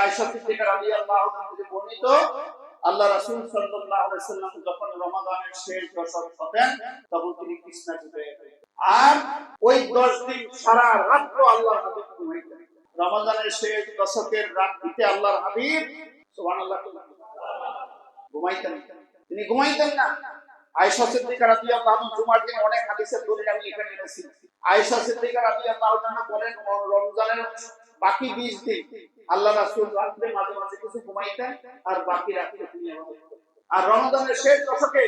আয়েশা সিদ্দিকা আর ওই 10 দিন সারা রাত আল্লাহর হাবিব রমাদানের শেষ দশকের রাত্রিতে আল্লাহর হাবিব ঘুমাইতেন। তিনি ঘুমাইতেন না। আয়েশা সিদ্দিকা রাদিয়াল্লাহু আনহা অনেক হাদিসের দলিল আমি আয়েশা সিদ্দিকা বলেন, রমজানের বাকি 20 দিন আল্লাহ রাসূল রাতে মাঝে মাঝে কিছু ঘুমাইতেন আর বাকি রাতে তিনি আর রমজানের শেষ দশকে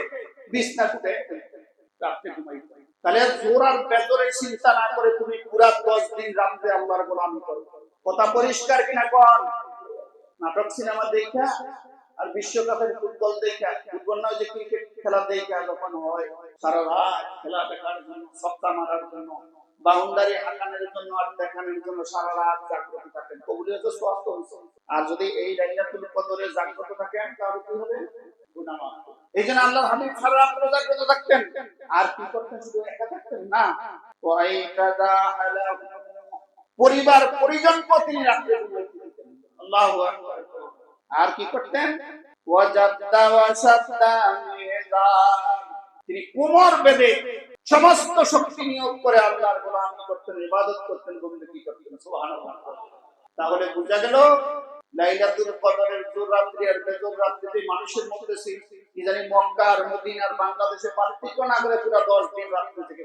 বিছনা ফুটে রাতে ঘুমাইতেন। তাহলে জোর আর চিন্তা না করে তুমি পুরা 10 দিন আল্লাহর করো। কথা পরিষ্কার কিনা কোন? নাটক সিনেমা দেখা আর বিশ্বকাপের ফুটবল দেখা। ফুটবল যে ক্রিকেট খেলা দেখা যখন হয়, সারা রাত খেলা দেখার জন্য, সপ্তাহ মারার জন্য। বাউন্ডারি হাঁকানোর জন্য আর দেখানোর জন্য সারা রাত জাগ্রত থাকেন। আর যদি এই লাইলাতুল কদরে জাগ্রত তাহলে কি হবে। এই জন্য আল্লাহ সারা রাত জাগ্রত থাকতেন। আর কি করতেন, শুধু একা থাকতেন? না। পরিবার, পরিজন তিনি রাখতেন আল্লাহু আর কি করতেন? তিনি কোমর বেঁধে সমস্ত শক্তি নিয়োগ করে আল্লাহর গোলামি করতেন, ইবাদত করতেন বন্দী করতেন, সুবহানাল্লাহ। তাহলে বোঝা গেল, লাইলাতুল কদরের জোর রাত্রি আর বেজোর রাত্রিতে মানুষের মধ্যে সেই কি জানি মক্কা আর মদিনা আর বাংলাদেশে পার্থক্য না করে পুরো 10 দিন রাত্রি থেকে।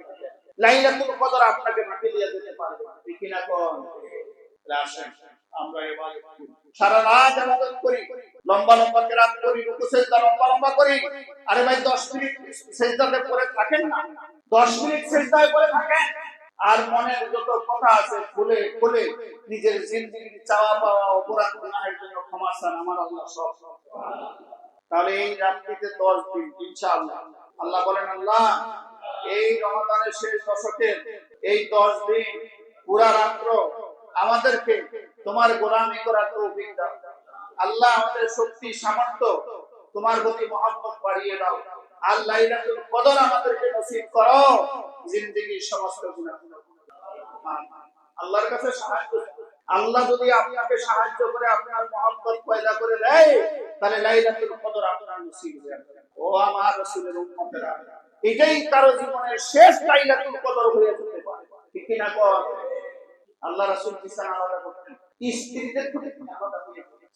লাইলাতুল কদর আপনাকে মাটি দিয়ে দিতে পারবে ঠিক কোন? আমরা এবার সারা রাত ইবাদত করি। লম্বা লম্বা কেরাত করি, রুকু সেজদা লম্বা লম্বা করি। আরে ভাই 10 মিনিট সেজদাতে পড়ে থাকেন না। 10 মিনিট সেজদায় পড়ে থাকেন। আর মনের যত কথা আছে, খুলে খুলে নিজের জিন্দেগির চাওয়া পাওয়া অপরাধ গুনাহের জন্য ক্ষমা চান, আমার আল্লাহ সব। তাহলে এই রাত্রিতে 10 দিন, ইনশাআল্লাহ। আল্লাহ বলেন, আল্লাহ, এই রমাদানের শেষ দশকের এই 10 দিন পুরা রাত্র আমাদেরকে তোমার গোলামি করার তৌফিক দাও। আল্লাহ আমাদের শক্তি, সামর্থ্য, তোমার প্রতি মহব্বত বাড়িয়ে দাও। আর লাইলাতুল কদর আমাদেরকে নসিব করো। জিন্দেগির সমস্ত গুনাহ আল্লাহর কাছে সাহায্য আল্লাহ যদি আপনাকে সাহায্য করে, আপনার মহব্বত পয়দা করে দেয়, তাহলে লাইলাতুল কদর আপনার নসিব হয়ে ও আমার রাসূলের উম্মতেরা, এটাই কারও জীবনের শেষ লাইলাতুল কদর হয়ে যেতে পারে। ঠিক না কর আল্লাহ রাসূল বিছান আলাদা করতেন? স্ত্রীদের প্রতি আলাদা